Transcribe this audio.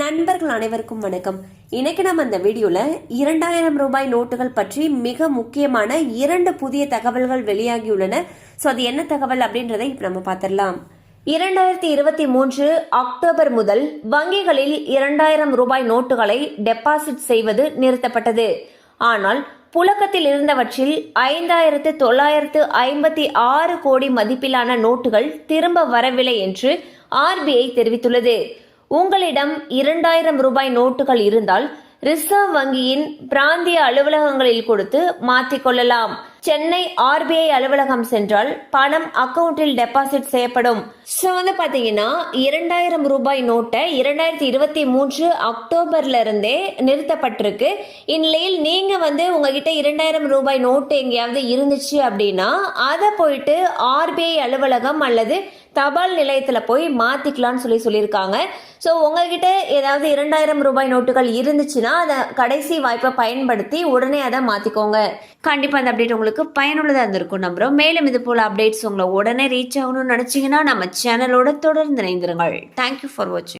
நண்பர்கள் அனைவருக்கும் வணக்கம். இன்னைக்கு நம்ம இந்த வீடியோல இரண்டாயிரம் ரூபாய் நோட்டுகள் பற்றி மிக முக்கியமான இரண்டு புதிய தகவல்கள் வெளியாகியுள்ளன ஸோ அது என்ன தகவல் அப்படின்றதை இப்ப நம்ம பார்த்திடலாம் இரண்டாயிரத்தி இருபத்தி மூன்று அக்டோபர் முதல் வங்கிகளில் இரண்டாயிரம் ரூபாய் நோட்டுகளை டெபாசிட் செய்வது நிறுத்தப்பட்டது. ஆனால் புழக்கத்தில் இருந்தவற்றில் ஐந்தாயிரத்து தொள்ளாயிரத்து ஐம்பத்தி ஆறு கோடி மதிப்பிலான நோட்டுகள் திரும்ப வரவில்லை என்று ஆர்பிஐ தெரிவித்துள்ளது. உங்களிடம் இரண்டாயிரம் ரூபாய் நோட்டுகள் இருந்தால் ரிசர்வ் வங்கியின் பிராந்திய அலுவலகங்களில் கொடுத்து மாற்றிக்கொள்ளலாம் சென்னை ஆர்பிஐ அலுவலகம் சென்றால் பணம் அக்கவுண்டில் டெபாசிட் செய்யப்படும். ஸோ வந்து பார்த்தீங்கன்னா இரண்டாயிரம் ரூபாய் நோட்டை இரண்டாயிரத்தி இருபத்தி மூன்று அக்டோபர்ல இருந்தே நிறுத்தப்பட்டிருக்கு. இந்நிலையில் நீங்க வந்து உங்ககிட்ட இரண்டாயிரம் ரூபாய் நோட்டு எங்கேயாவது இருந்துச்சு அப்படின்னா அதை போயிட்டு ஆர்பிஐ அலுவலகம் அல்லது தபால் நிலையத்தில் போய் மாற்றிக்கலாம்னு சொல்லி சொல்லியிருக்காங்க. ஸோ உங்ககிட்ட ஏதாவது இரண்டாயிரம் ரூபாய் நோட்டுகள் இருந்துச்சுன்னா அதை கடைசி வாய்ப்பை பயன்படுத்தி உடனே அதை மாற்றிக்கோங்க கண்டிப்பாக அந்த அப்டேட் உங்களுக்கு பயனுள்ளதாக இருந்திருக்கும் நம்புகிறோம் மேலும் இது போல் அப்டேட்ஸ் உங்களை உடனே ரீச் ஆகணும்னு நினச்சிங்கன்னா நம்ம சேனலோட தொடர்ந்து இணைந்திருங்கள். தேங்க்யூ ஃபார் வாட்சிங்